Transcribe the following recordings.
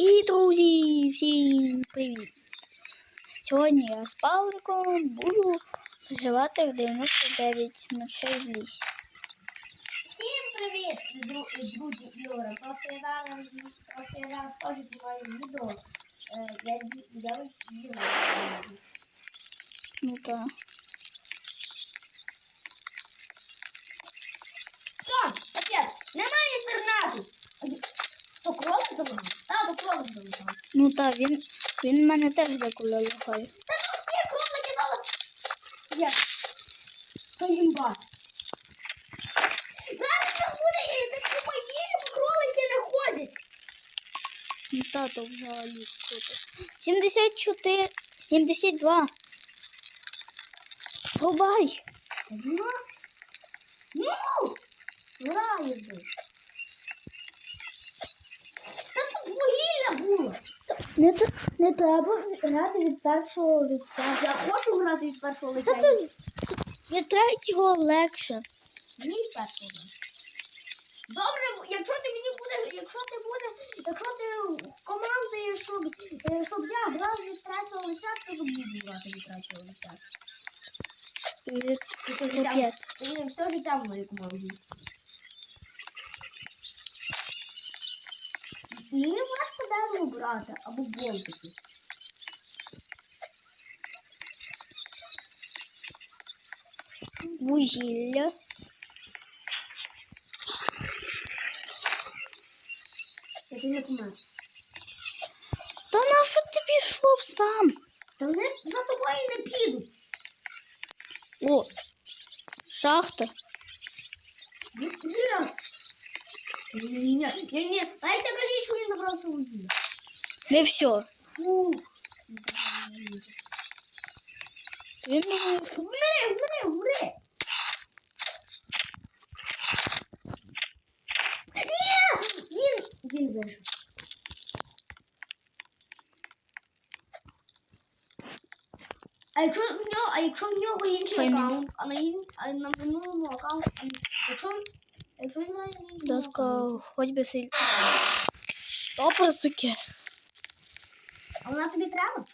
І, друзі, всім привіт! Сьогодні я з Павликом буду проживати в 99 ночей в лісі. Всім привіт, дру- друзі Ігора. Просто я зараз теж знімаю відео. Е, Я, я відео. Ну так. Сон, капець, немає інтернету. То кролик залагав? Так. Ну так, він, він мене теж деколи лохає. Та ну всі кролики дали. Є. То їмба. Зараз не буде, я такі мої кролики не ходять. Ну так, то взагалі круто. 74, 72. Рубай! Ну, ну, грає вже. Та тут вугілля було. Не, т- не треба грати від першого лиця. Я хочу грати від першого лиця. Та ти з- від третього легше. Мені від першого. Добре, якщо ти мені будеш, якщо ти будеш, якщо ти командуєш, щоб, е, щоб я грав від третього лиця, то буду грати від третього лиця. Від п'ять. ти все життя в моїй Мені важко дерево брати або болтики. Вугілля. Я ще не помер. Та на що ти пішов сам? Та вони за тобою не підуть. О, шахта. Нет, нет, нет. А это даже еще не набрался УЗИ. Да все. Фу. Блин, блин, блин. Він, він вижив. А что у нього, а что у нього інший аккаунт, а на, а на минулому аккаунт, а что? Доска хоч би сильно. Опа, суки. А вона тобі треба?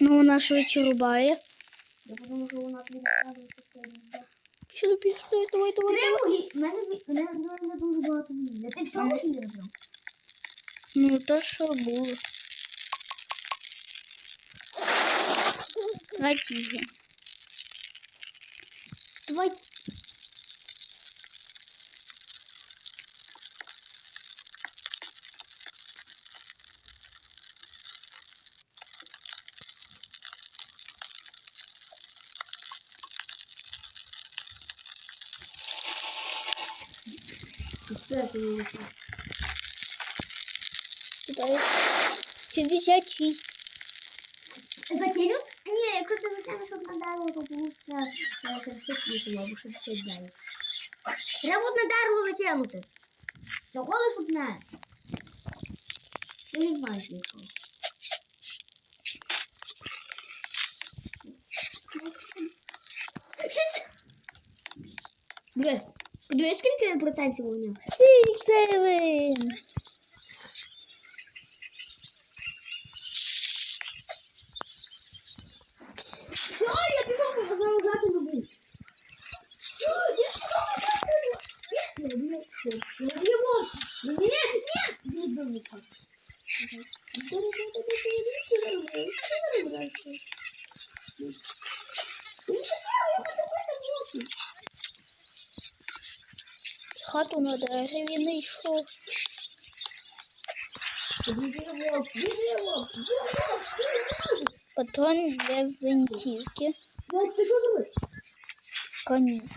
Ну, вона швидше рубає. Я подумав, що вона тобі треба. Що тобі стоїть? Давай, давай, давай. Мене, мене, мене дуже багато вільне. Ти всього вільне взяв? Ну, то что было. Давайте вже. Давайте. Куда ты ее Туда. 66. Не, кто-то закинул, чтобы на дорогу, потому что э, я красиво светила, могу 60 дали. Я вот на дорогу затянуты. Заколы шутная. Я не знаю, ничего. Блядь. Подивись, скільки процентів у нього? Сіксевин! Що? Я пішов заважати людей. Що? Я сказав, я не хату надо дереві не йшов. Патрон для винтівки. Ти что? робиш? Коніс.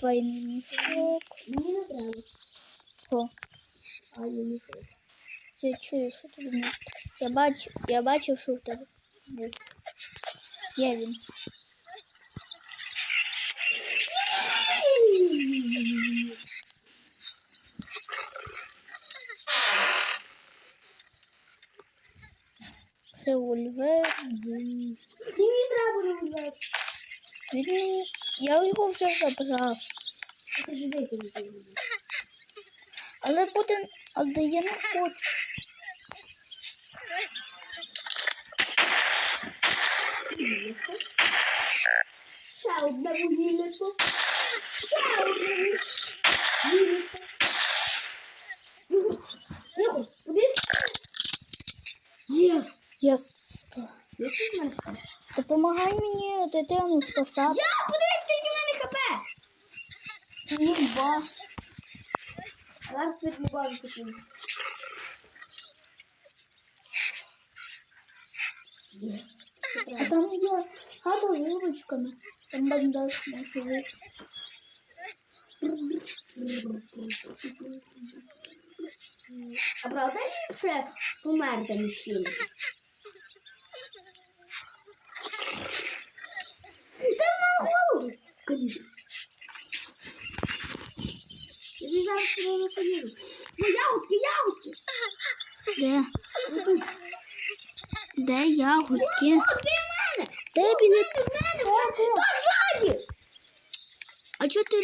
Двойний мішок. Мені не треба. Що? А я не хочу я чую, що тут не. Я бачу, я бачив, що в тебе був. Є він. револьвер. Мені треба револьвер. Він мені. Я його вже забрав. Але буде. Але я не хочу. Ще одне вугіллячко. Ще одне вугіллячко. Тихо, кудись? Єс. Єс. Допомагай мені дитину спасати. Я, подивись, скільки в мене хп. Ні, ба. Зараз під любові купив. Єс. А там є хата з вилочками. Там бандаж може бути. А правда ліпше померти, ніж хилитись? Та мало голоду, звісно. Я зараз тебе розповіду. Ну, ягодки, ягодки. Де? Отут. тут. Де ягодки? От, біля мене. Де біля ззаді. А чого ти